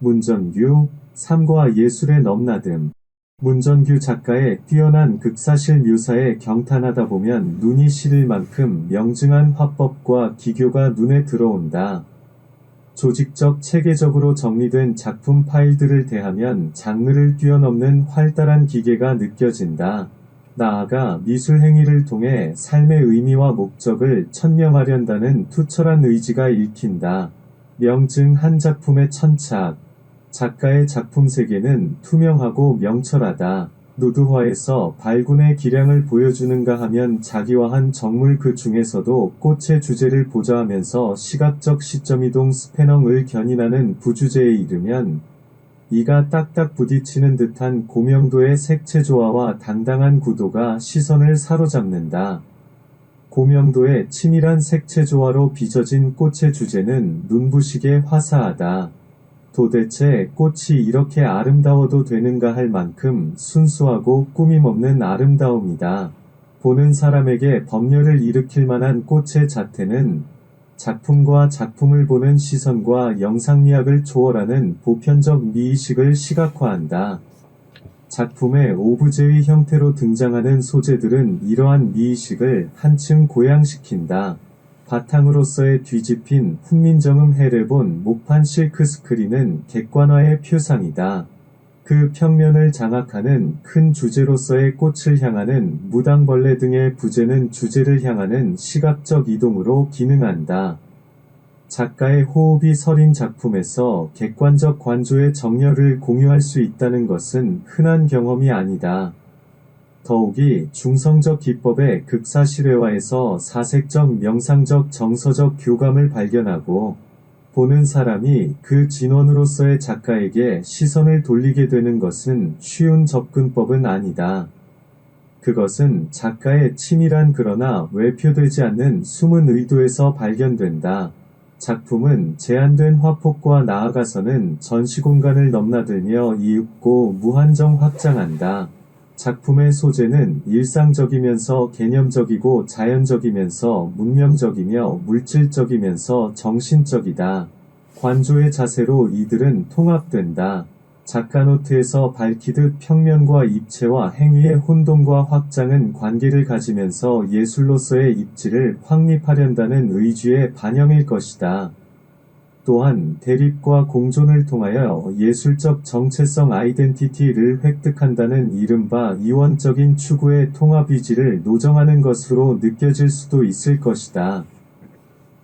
문전규, 삶과 예술의 넘나듦. 문전규 작가의 뛰어난 극사실 묘사에 경탄하다 보면 눈이 시릴 만큼 명증한 화법과 기교가 눈에 들어온다. 조직적 체계적으로 정리된 작품 파일들을 대하면 장르를 뛰어넘는 활달한 기계가 느껴진다. 나아가 미술 행위를 통해 삶의 의미와 목적을 천명하련다는 투철한 의지가 읽힌다. 명증 한 작품의 천착. 작가의 작품 세계는 투명하고 명철하다. 노드화에서 발군의 기량을 보여주는가 하면 자기와한 정물 그 중에서도 꽃의 주제를 보좌하면서 시각적 시점이동 스패넘을 견인하는 부주제에 이르면 이가 딱딱 부딪히는 듯한 고명도의 색채 조화와 당당한 구도가 시선을 사로잡는다. 고명도의 치밀한 색채 조화로 빚어진 꽃의 주제는 눈부시게 화사하다. 도대체 꽃이 이렇게 아름다워도 되는가 할 만큼 순수하고 꾸밈없는 아름다움이다. 보는 사람에게 법렬을 일으킬 만한 꽃의 자태는 작품과 작품을 보는 시선과 영상미학을 초월하는 보편적 미의식을 시각화한다. 작품의 오브제의 형태로 등장하는 소재들은 이러한 미의식을 한층 고양시킨다. 바탕으로서의 뒤집힌 훈민정음 해를 본 목판 실크 스크린은 객관화의 표상이다. 그 평면을 장악하는 큰 주제로서의 꽃을 향하는 무당벌레 등의 부제는 주제를 향하는 시각적 이동으로 기능한다. 작가의 호흡이 서린 작품에서 객관적 관조의 정열을 공유할 수 있다는 것은 흔한 경험이 아니다. 더욱이 중성적 기법의 극사실회화에서 사색적 명상적 정서적 교감을 발견하고 보는 사람이 그 진원으로서의 작가에게 시선을 돌리게 되는 것은 쉬운 접근법은 아니다. 그것은 작가의 치밀한 그러나 외표되지 않는 숨은 의도에서 발견된다. 작품은 제한된 화폭과 나아가서는 전시 공간을 넘나들며 이윽고 무한정 확장한다. 작품의 소재는 일상적이면서 개념적이고 자연적이면서 문명적이며 물질적이면서 정신적이다. 관조의 자세로 이들은 통합된다. 작가 노트에서 밝히듯 평면과 입체와 행위의 혼돈과 확장은 관계를 가지면서 예술로서의 입지를 확립하련다는 의지의 반영일 것이다. 또한 대립과 공존을 통하여 예술적 정체성 아이덴티티를 획득한다는 이른바 이원적인 추구의 통합의지를 노정하는 것으로 느껴질 수도 있을 것이다.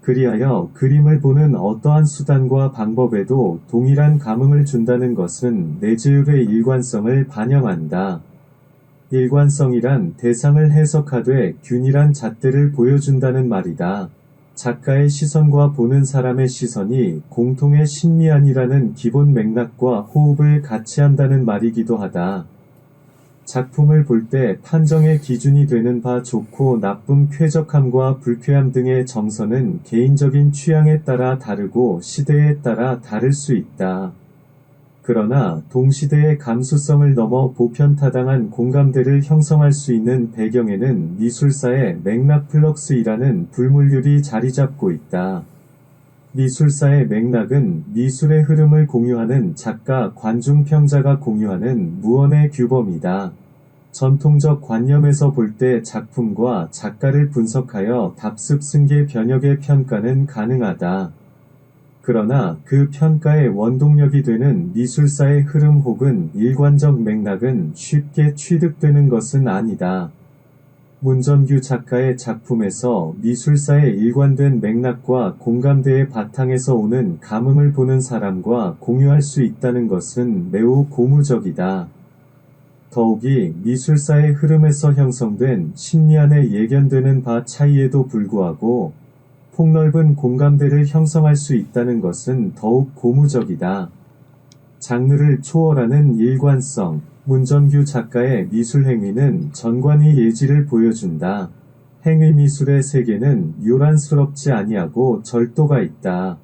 그리하여 그림을 보는 어떠한 수단과 방법에도 동일한 감흥을 준다는 것은 내재율의 일관성을 반영한다. 일관성이란 대상을 해석하되 균일한 잣대를 보여준다는 말이다. 작가의 시선과 보는 사람의 시선이 공통의 신미안이라는 기본 맥락과 호흡을 같이 한다는 말이기도 하다. 작품을 볼 때 판정의 기준이 되는 바 좋고 나쁨 쾌적함과 불쾌함 등의 정서는 개인적인 취향에 따라 다르고 시대에 따라 다를 수 있다. 그러나 동시대의 감수성을 넘어 보편타당한 공감대를 형성할 수 있는 배경에는 미술사의 맥락 플럭스이라는 불물률이 자리 잡고 있다. 미술사의 맥락은 미술의 흐름을 공유하는 작가, 관중, 평자가 공유하는 무언의 규범이다. 전통적 관념에서 볼 때 작품과 작가를 분석하여 답습 승계 변혁의 평가는 가능하다. 그러나 그 평가의 원동력이 되는 미술사의 흐름 혹은 일관적 맥락은 쉽게 취득되는 것은 아니다. 문전규 작가의 작품에서 미술사의 일관된 맥락과 공감대의 바탕에서 오는 감흥을 보는 사람과 공유할 수 있다는 것은 매우 고무적이다. 더욱이 미술사의 흐름에서 형성된 심리 안에 예견되는 바 차이에도 불구하고 폭넓은 공감대를 형성할 수 있다는 것은 더욱 고무적이다. 장르를 초월하는 일관성, 문전규 작가의 미술 행위는 전관의 예지를 보여준다. 행위 미술의 세계는 요란스럽지 아니하고 절도가 있다.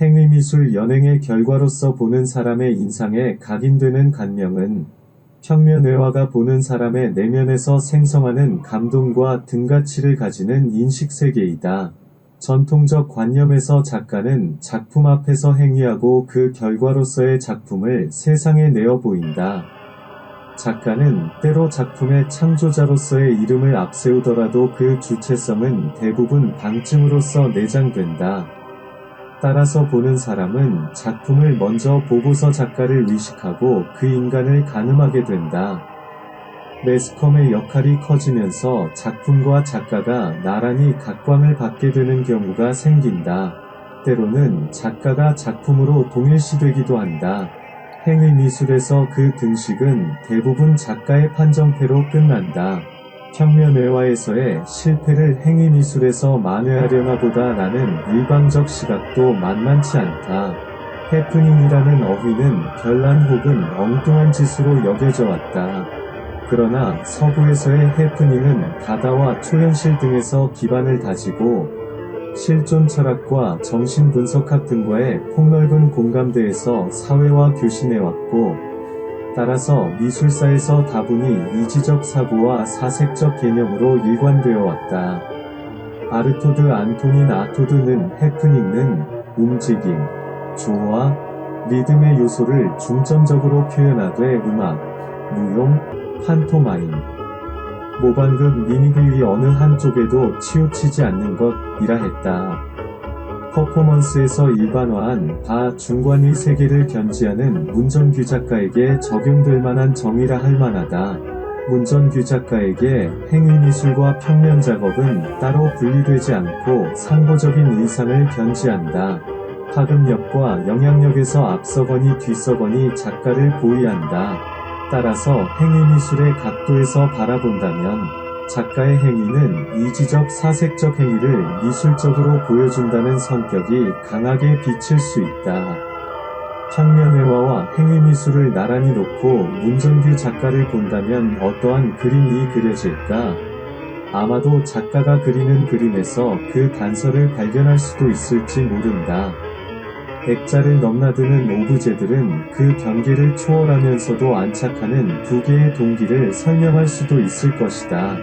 행위 미술 연행의 결과로서 보는 사람의 인상에 각인되는 감명은 평면외화가 보는 사람의 내면에서 생성하는 감동과 등가치를 가지는 인식 세계이다. 전통적 관념에서 작가는 작품 앞에서 행위하고 그 결과로서의 작품을 세상에 내어 보인다. 작가는 때로 작품의 창조자로서의 이름을 앞세우더라도 그 주체성은 대부분 방증으로서 내장된다. 따라서 보는 사람은 작품을 먼저 보고서 작가를 의식하고 그 인간을 가늠하게 된다. 매스컴의 역할이 커지면서 작품과 작가가 나란히 각광을 받게 되는 경우가 생긴다. 때로는 작가가 작품으로 동일시되기도 한다. 행위 미술에서 그 등식은 대부분 작가의 판정패로 끝난다. 평면회화에서의 실패를 행위 미술에서 만회하려나 보다라는 일방적 시각도 만만치 않다. 해프닝이라는 어휘는 별난 혹은 엉뚱한 짓으로 여겨져 왔다. 그러나 서구에서의 해프닝은 바다와 초현실 등에서 기반을 다지고 실존 철학과 정신 분석학 등과의 폭넓은 공감대에서 사회와 교신해왔고 따라서 미술사에서 다분히 이지적 사고와 사색적 개념으로 일관되어 왔다. 아르토드 안토닌 아토드는 해프닝은 움직임, 조화, 리듬의 요소를 중점적으로 표현하되 음악, 무용, 판토마임, 모방극 미미글 어느 한쪽에도 치우치지 않는 것이라 했다. 퍼포먼스에서 일반화한 바 중관의 세계를 견지하는 문전규 작가에게 적용될 만한 정의라 할 만하다. 문전규 작가에게 행위미술과 평면 작업은 따로 분리되지 않고 상보적인 의상을 견지한다. 파급력과 영향력에서 앞서거니 뒤서거니 작가를 보위한다. 따라서 행위미술의 각도에서 바라본다면 작가의 행위는 이지적 사색적 행위를 미술적으로 보여준다는 성격이 강하게 비칠 수 있다. 평면회화와 행위미술을 나란히 놓고 문정규 작가를 본다면 어떠한 그림이 그려질까? 아마도 작가가 그리는 그림에서 그 단서를 발견할 수도 있을지 모른다. 액자를 넘나드는 오브제들은 그 경계를 초월하면서도 안착하는 두 개의 동기를 설명할 수도 있을 것이다.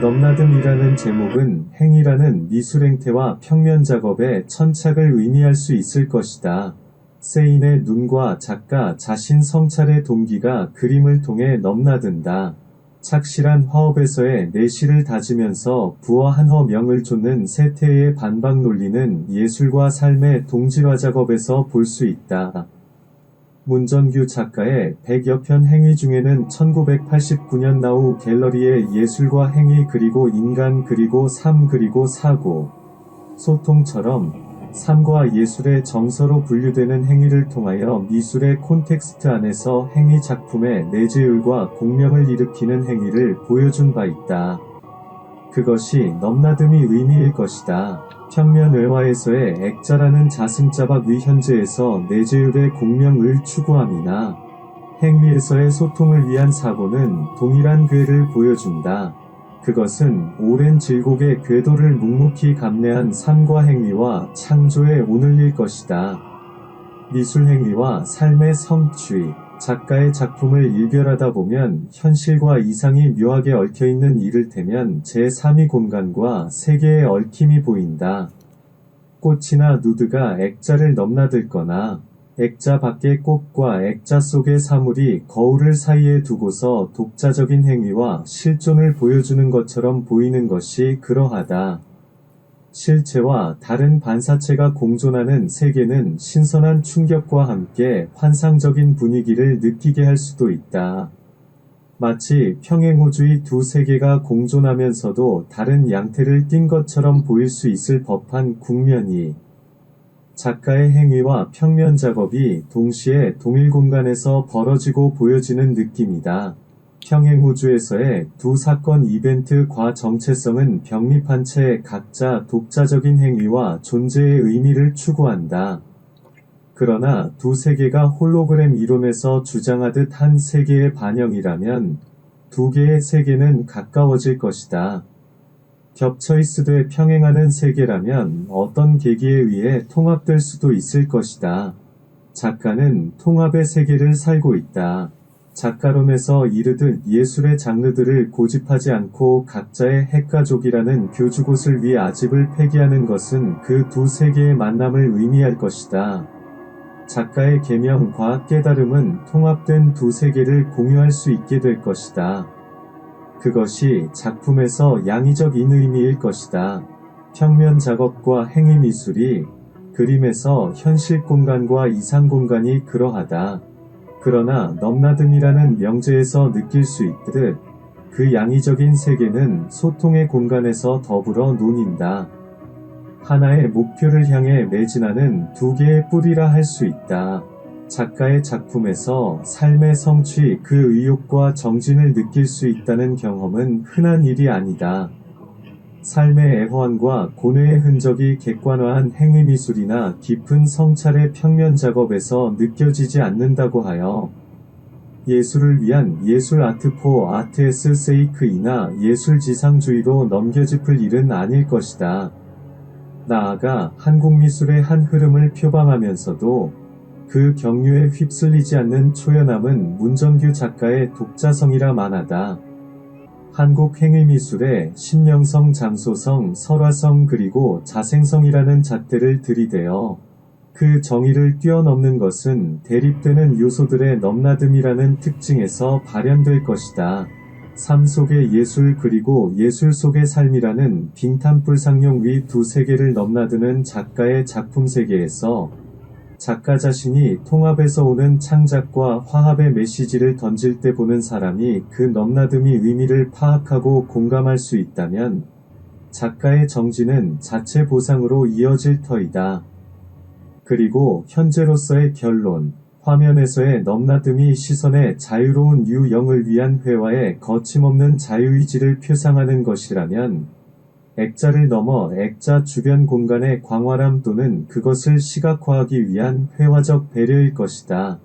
넘나듦이라는 제목은 행위라는 미술 행태와 평면 작업의 천착을 의미할 수 있을 것이다. 세인의 눈과 작가 자신 성찰의 동기가 그림을 통해 넘나든다. 착실한 화업에서의 내실을 다지면서 부어 한 허 명을 쫓는 세태의 반박 논리는 예술과 삶의 동질화 작업에서 볼 수 있다. 문전규 작가의 100여 편 행위 중에는 1989년 나우 갤러리의 예술과 행위 그리고 인간 그리고 삶 그리고 사고, 소통처럼 삶과 예술의 정서로 분류되는 행위를 통하여 미술의 콘텍스트 안에서 행위 작품의 내재율과 공명을 일으키는 행위를 보여준 바 있다. 그것이 넘나듦이 의미일 것이다. 평면회화에서의 액자라는 자승자박 위 현재에서 내재율의 공명을 추구함이나 행위에서의 소통을 위한 사고는 동일한 궤를 보여준다. 그것은 오랜 질곡의 궤도를 묵묵히 감내한 삶과 행위와 창조의 오늘일 것이다. 미술 행위와 삶의 성취, 작가의 작품을 일별하다 보면 현실과 이상이 묘하게 얽혀있는 이를테면 제3위 공간과 세계의 얽힘이 보인다. 꽃이나 누드가 액자를 넘나들거나 액자 밖의 꽃과 액자 속의 사물이 거울을 사이에 두고서 독자적인 행위와 실존을 보여주는 것처럼 보이는 것이 그러하다. 실체와 다른 반사체가 공존하는 세계는 신선한 충격과 함께 환상적인 분위기를 느끼게 할 수도 있다. 마치 평행호주의 두 세계가 공존하면서도 다른 양태를 띈 것처럼 보일 수 있을 법한 국면이 작가의 행위와 평면 작업이 동시에 동일 공간에서 벌어지고 보여지는 느낌이다. 평행호주에서의 두 사건 이벤트 과 정체성은 병립한 채 각자 독자적인 행위와 존재의 의미를 추구한다. 그러나 두 세계가 홀로그램 이론에서 주장하듯 한 세계의 반영이라면 두 개의 세계는 가까워질 것이다. 겹쳐 있으되 평행하는 세계라면 어떤 계기에 의해 통합될 수도 있을 것이다. 작가는 통합의 세계를 살고 있다. 작가론에서 이르듯 예술의 장르들을 고집하지 않고 각자의 핵가족이라는 교주곳을 위해 아집을 폐기하는 것은 그 두 세계의 만남을 의미할 것이다. 작가의 계명과 깨달음은 통합된 두 세계를 공유할 수 있게 될 것이다. 그것이 작품에서 양의적인 의미일 것이다. 평면 작업과 행위 미술이 그림에서 현실 공간과 이상 공간이 그러하다. 그러나 넘나듦이라는 명제에서 느낄 수 있듯 그 양의적인 세계는 소통의 공간에서 더불어 논인다. 하나의 목표를 향해 매진하는 두 개의 뿌리라 할 수 있다. 작가의 작품에서 삶의 성취, 그 의욕과 정진을 느낄 수 있다는 경험은 흔한 일이 아니다. 삶의 애환과 고뇌의 흔적이 객관화한 행위미술이나 깊은 성찰의 평면 작업에서 느껴지지 않는다고 하여 예술을 위한 예술 아트포 아트에스 세이크이나 예술 지상주의로 넘겨짚을 일은 아닐 것이다. 나아가 한국 미술의 한 흐름을 표방하면서도 그 경류에 휩쓸리지 않는 초연함은 문정규 작가의 독자성이라 만하다. 한국 행위미술의 신명성, 장소성, 설화성 그리고 자생성이라는 잣대를 들이대어 그 정의를 뛰어넘는 것은 대립되는 요소들의 넘나듦이라는 특징에서 발현될 것이다. 삶 속의 예술 그리고 예술 속의 삶이라는 빙탄불상용 위 두 세계를 넘나드는 작가의 작품 세계에서 작가 자신이 통합에서 오는 창작과 화합의 메시지를 던질 때 보는 사람이 그 넘나듦이 의미를 파악하고 공감할 수 있다면 작가의 정지는 자체 보상으로 이어질 터이다. 그리고 현재로서의 결론, 화면에서의 넘나듦이 시선의 자유로운 유영을 위한 회화의 거침없는 자유의지를 표상하는 것이라면 액자를 넘어 액자 주변 공간의 광활함 또는 그것을 시각화하기 위한 회화적 배려일 것이다.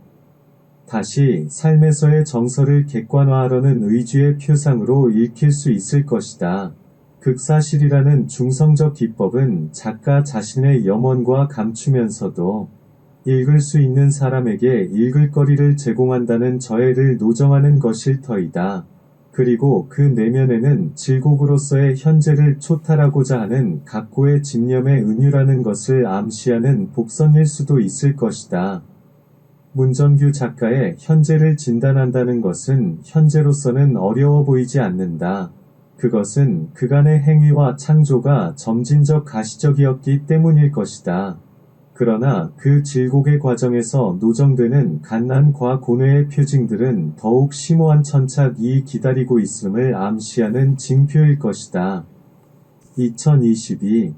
다시 삶에서의 정서를 객관화하려는 의지의 표상으로 읽힐 수 있을 것이다. 극사실이라는 중성적 기법은 작가 자신의 염원과 감추면서도 읽을 수 있는 사람에게 읽을 거리를 제공한다는 저해를 노정하는 것일 터이다. 그리고 그 내면에는 질곡으로서의 현재를 초탈하고자 하는 각고의 집념의 은유라는 것을 암시하는 복선일 수도 있을 것이다. 문정규 작가의 현재를 진단한다는 것은 현재로서는 어려워 보이지 않는다. 그것은 그간의 행위와 창조가 점진적 가시적이었기 때문일 것이다. 그러나 그 질곡의 과정에서 노정되는 갓난과 고뇌의 표징들은 더욱 심오한 천착이 기다리고 있음을 암시하는 징표일 것이다. 2022